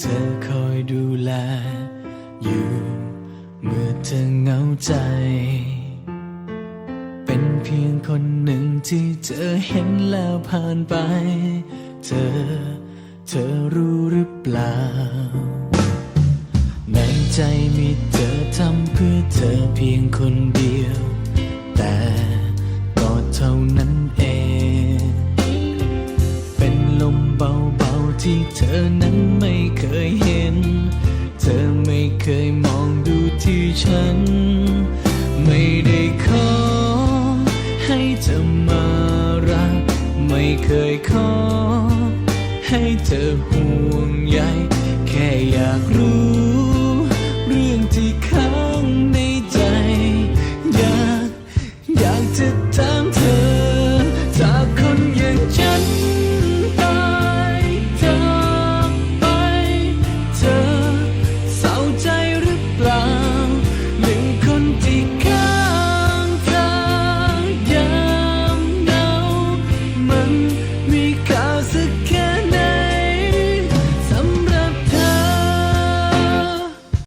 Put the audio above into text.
เธอคอยดูแล อยู่เมื่อเธอเหงาใจ เป็นเพียงคนหนึ่งที่เธอเห็นแล้วผ่านไป เธอ เธอรู้หรือเปล่า ในใจมีเธอทำเพื่อเธอเพียงคนเดียว แต่ ที่เธอนั้นไม่เคยเห็น เธอไม่เคยมองดูที่ฉัน ไม่ได้ขอให้เธอมารัก ไม่เคยขอให้เธอห่วงใยแค่อยากรู้ เรื่องที่ค้างในใจ อยากอยากจะทำ